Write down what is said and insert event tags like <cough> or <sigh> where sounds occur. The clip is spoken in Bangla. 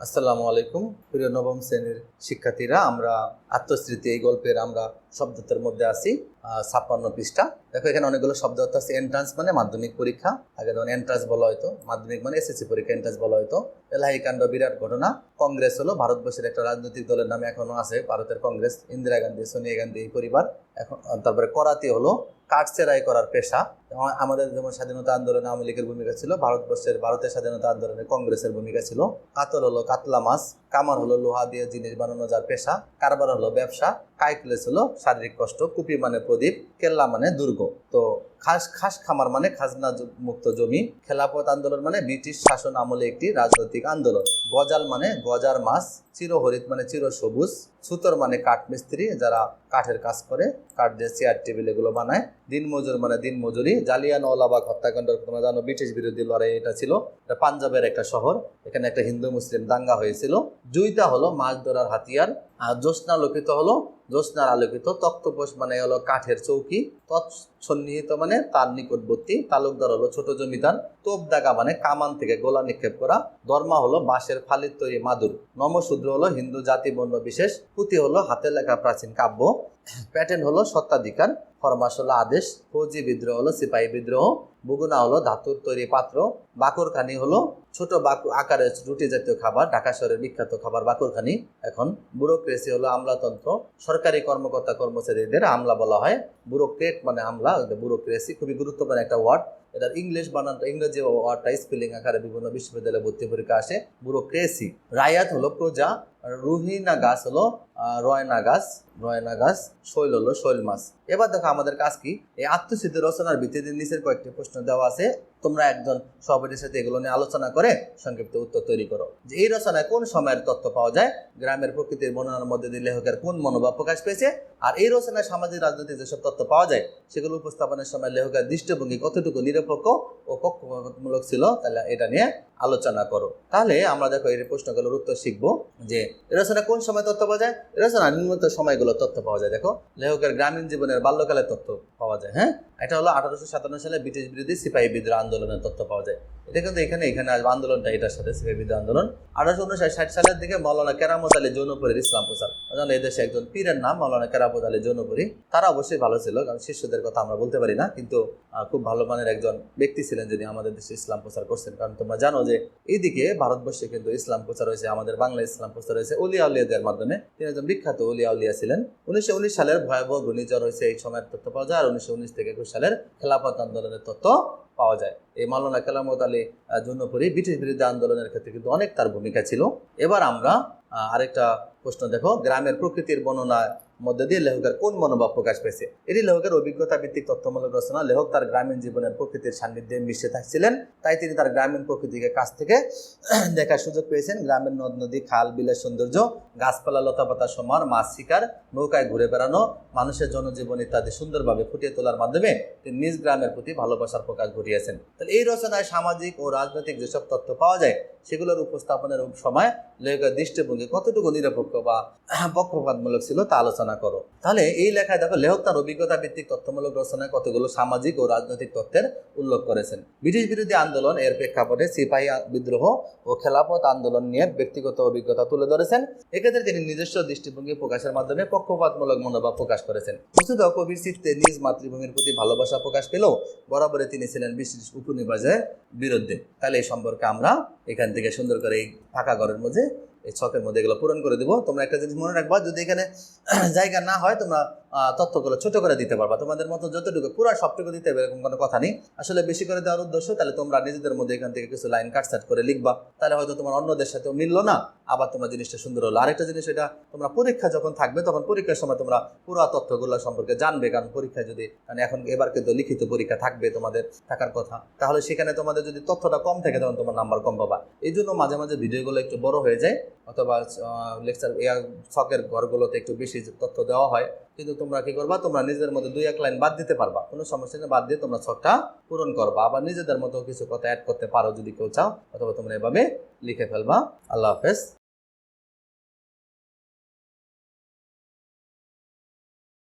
আসসালামু আলাইকুম প্রিয় নবম শ্রেণির শিক্ষার্থীরা আমরা আত্মস্মৃতি এই গল্পের আমরা শব্দতের মধ্যে আসি ছাপ্পান্ন পৃষ্ঠা। দেখো, এখানে অনেকগুলো শব্দ অর্থ আছে। এন্ট্রান্স মানে মাধ্যমিক পরীক্ষা। আগে যেমন এন্ট্রান্স বলা হয়তো মাধ্যমিক মানে এসএসসি পরীক্ষা এন্ট্রান্স বলা হয়তো এলাহি কাণ্ড বিরাট ঘটনা। কংগ্রেস হলো ভারতবর্ষের একটা রাজনৈতিক দলের নামে এখনও আছে, ভারতের কংগ্রেস, ইন্দিরা গান্ধী, সোনিয়া গান্ধী এই পরিবার। এখন তারপরে করাতি হলো, কাঠ চেরাই করার পেশা। আমা- আমাদের যেমন স্বাধীনতা আন্দোলনে আওয়ামী লীগের ভূমিকা ছিল, ভারতবর্ষের, ভারতের স্বাধীনতা আন্দোলনে কংগ্রেসের ভূমিকা ছিল। কাতল হলো কাতলা মাছ, কামার হলো লোহা দিয়ে জিনিস বানানো যার পেশা। কারবার হলো ব্যবসা। কাইকলেস হলো শারীরিক কষ্ট কুপি মানে প্রদীপ কেল্লা মানে দুর্গ। তো খাস খাস খামার মানে খাজনা মুক্ত জমি। খেলাফত আন্দোলন মানে ব্রিটিশ শাসন আমলে একটি রাজনৈতিক আন্দোলন। গজাল মানে গজার মাছ, চিরহরিত মানে চির সবুজ সুতর মানে কাঠ মিস্ত্রি যারা কাঠের কাজ করে, কাঠ দিয়ে চেয়ার টেবিল এগুলো বানায়। দিনমজুর মানে দিনমজুরি জালিয়ান ওয়ালাবাগ হত্যাকাণ্ড তোমরা জানো, ব্রিটিশ বিরোধী লড়াই এটা ছিল। পাঞ্জাবের একটা শহর, এখানে একটা হিন্দু মুসলিম দাঙ্গা হয়েছিল। জুইতা হলো মাছ ধরার হাতিয়ার, আর জ্যোৎস্না আলোকিত হলো, জ্যোৎস্নার আলোকিত তক্তপোষ মানে হলো কাঠের চৌকি। তৎসন্নিহিত মানে তার নিকটবর্তী তালুকদার হলো ছোট জমিদার। তোপ দাগা মানে কামান থেকে গোলা নিক্ষেপ করা। দর্মা হলো বাঁশের ফালির তৈরি মাদুর। নমশূদ্র হলো হিন্দু জাতি বর্ণ বিশেষ। পুঁথি হলো হাতে লেখা প্রাচীন কাব্য। প্যাটার্ন হলো সত্ত্বাধিকার। ফরমাস হলো আদেশ। ফৌজি বিদ্রোহ হলো সিপাহী বিদ্রোহ। বুগুনা হলো ধাতুর তৈরি পাত্র। বাকরখানি হলো ছোট বাকু আকারের রুটি জাতীয় খাবার। ঢাকা শহরের বিখ্যাত খাবার বাকরখানি। এখন ব্যুরোক্রেসি হলো আমলাতন্ত্র। সরকারি কর্মকর্তা কর্মচারীদের আমলা বলা হয়। ব্যুরোক্রেট মানে আমলা। ব্যুরোক্রেসি খুবই গুরুত্বপূর্ণ একটা ওয়ার্ড। এটার ইংলিশ বানানটা ইংরেজি ওয়ার্ডটা স্পেলিং আকারে বিভিন্ন বিশ্ববিদ্যালয়ে ভর্তি পরীক্ষা আসে। ব্যুরোক্রেসি রায়াত হলো প্রজা রুহিনা গাছ হলো রয়না গাছ রয়না গাছ, শৈল হলো শৈল মাছ। এবার দেখো আমাদের কাজ কি? এই আত্মসিদ্ধ রচনার ভিত্তিতে নিচের কয়েকটি প্রশ্ন দেওয়া আছে। তোমরা একজন সভাপতির সাথে এগুলো নিয়ে আলোচনা করে সংক্ষিপ্ত উত্তর তৈরি করো। যে এই রচনায় কোন সময়ের তথ্য পাওয়া যায়? গ্রামের প্রকৃতির বর্ণনার মধ্যে দিয়ে লেখকের কোন মনোভাব প্রকাশ পেয়েছে? আর এই রচনায় সামাজিক রাজনীতির যেসব তথ্য পাওয়া যায়, সেগুলো উপস্থাপনের সময় লেখকের দৃষ্টিভঙ্গি কতটুকু নিরপেক্ষ ও পক্ষপাতমূলক ছিল, তাহলে এটা নিয়ে আলোচনা করো। তাহলে আমরা দেখো এই প্রশ্নগুলোর উত্তর শিখব যে রচনা কোন সময় তথ্য পাওয়া যায়? রচনা নিম্নত সময়গুলো তথ্য পাওয়া যায়, দেখো। লেখকের গ্রামীণ জীবনের বাল্যকালের তথ্য পাওয়া যায় হ্যাঁ? এটা হলো আঠারোশো সাতান্ন সালে ব্রিটিশ বিরোধী সিপাহী বিদ্রোহ আন্দোলনের তথ্য পাওয়া যায়। এটা কিন্তু এখানে এখানে আসবে আন্দোলনটা, এটার সাথে সিপাহী বিদ্রোহ আন্দোলন। আঠারোশো উনষাট ষাট সালের দিকে মৌলানা কেরামত আলী জৌনপুরের ইসলাম প্রচার। জানো এদেশে একজন পীরের নাম মৌলানা কেরামত আলী জৌনপুরি তারা অবশ্যই ভালো ছিল, কারণ শিষ্যদের কথা আমরা বলতে পারি না, কিন্তু খুব ভালো মানের একজন ব্যক্তি ছিলেন যিনি আমাদের দেশে ইসলাম প্রচার করছেন। কারণ তোমরা জানো যে, এইদিকে ভারতবর্ষে কিন্তু ইসলাম প্রচার হয়েছে, আমাদের বাংলা ইসলাম প্রচার হয়েছে অলিয়া মাধ্যমে। তিনি একজন বিখ্যাত অলিয়া ছিলেন। উনিশশো উনিশ সালের ভয়াবহ ঘূর্ণিঝড় হয়েছে এই সময়ের তথ্য পাওয়া যায়। আর উনিশশো উনিশ থেকে একুশ সালের খেলাফত আন্দোলনের তথ্য পাওয়া যায়। এই মাওলানা কালামত আলী আহ, জুন্নপুরি ব্রিটিশ বিরুদ্ধে আন্দোলনের ক্ষেত্রে কিন্তু অনেক তার ভূমিকা ছিল। এবার আমরা আরেকটা প্রশ্ন দেখো গ্রামের প্রকৃতির বর্ণনা মধ্যে দিয়ে লেখকের কোন মনোভাব প্রকাশ পেয়েছে? এটি লেখকের অভিজ্ঞতা ভিত্তিক তথ্যমূলক রচনা লেখক তার গ্রামীণ জীবনের প্রকৃতির সান্নিধ্যে মিশে থাকছিলেন তাই তিনি তার গ্রামীণ প্রকৃতিকে কাছ থেকে <clears throat> দেখার সুযোগ পেয়েছেন। গ্রামের নদ নদী খাল বিলের সৌন্দর্য গাছপালা লতাপাতা সমার মাছ শিকার নৌকায় ঘুরে বেড়ানো মানুষের জনজীবন ইত্যাদি সুন্দরভাবে ফুটিয়ে তোলার মাধ্যমে তিনি নিজ গ্রামের প্রতি ভালোবাসার প্রকাশ ঘটিয়েছেন তাহলে এই রচনায় সামাজিক ও রাজনৈতিক যেসব তথ্য পাওয়া যায়, সেগুলোর উপস্থাপনের সময় লেখকের দৃষ্টিভঙ্গি কতটুকু নিরপেক্ষ বা পক্ষপাতমূলক ছিল তা আলোচনা করো। তাহলে এই লেখায় দেখো, লেখক তার অভিজ্ঞতা ভিত্তিক তথ্যমূলক রচনায় কতগুলো সামাজিক ও রাজনৈতিক তথ্যের উল্লেখ করেছেন। ব্রিটিশ বিরোধী আন্দোলন এর প্রেক্ষাপটে সিপাহী বিদ্রোহ ও খেলাফত আন্দোলন নিয়ে ব্যক্তিগত অভিজ্ঞতা তুলে ধরেছেন। এক্ষেত্রে তিনি নিজস্ব দৃষ্টিভঙ্গি প্রকাশের মাধ্যমে পক্ষপাতমূলক মনোভাব প্রকাশ করেছেন। বস্তুত কবির চিত্তে নিজ মাতৃভূমির প্রতি ভালোবাসা প্রকাশ পেলেও বরাবরে তিনি ছিলেন ব্রিটিশ উপনিবাসের বিরুদ্ধে। তাহলে এই সম্পর্কে আমরা এখান থেকে সুন্দর করে এই ফাঁকা ঘরের মধ্যে এই ছকের মধ্যে এগুলো পূরণ করে দিব। তোমরা একটা জিনিস মনে রাখবা, যদি এখানে <clears throat> জায়গা না হয়, তোমরা তথ্যগুলো ছোট করে দিতে পারবা। তোমাদের মতো যতটুকু, পুরো সবটুকু দিতে হবে এরকম কোনো কথা নেই। আসলে বেশি করে দেওয়ার উদ্দেশ্য, তাহলে তোমরা নিজেদের মধ্যে এখান থেকে কিছু লাইন কাটসাট করে লিখবা। তাহলে হয়তো তোমার অন্যদের সাথেও মিললো না, আবার তোমার জিনিসটা সুন্দর হলো। আরেকটা জিনিস এটা, তোমরা পরীক্ষা যখন থাকবে, তখন পরীক্ষার সময় তোমরা পুরো তথ্যগুলো সম্পর্কে জানবে। কারণ পরীক্ষায় যদি মানে এখন এবার কিন্তু লিখিত পরীক্ষা থাকবে তোমাদের থাকার কথা। তাহলে সেখানে তোমাদের যদি তথ্যটা কম থাকে, তখন তোমার নাম্বার কম পাবা। এই জন্য মাঝে মাঝে ভিডিওগুলো একটু বড় হয়ে যায়। অথবা লেকচার ছকের ঘরগুলোতে একটু বেশি তথ্য দেওয়া হয়। কিন্তু তোমরা কি করবা? তোমরা নিজেদের মধ্যে দুই এক লাইন বাদ দিতে পারবা। কোনো সমস্যা বাদ দিয়ে তোমরা ছকটা পূরণ করবা। আবার নিজেদের মতো কিছু কথা অ্যাড করতে পারো যদি কেউ চাও। অথবা তোমরা এভাবে লিখে ফেলবা। আল্লাহ হাফেজ।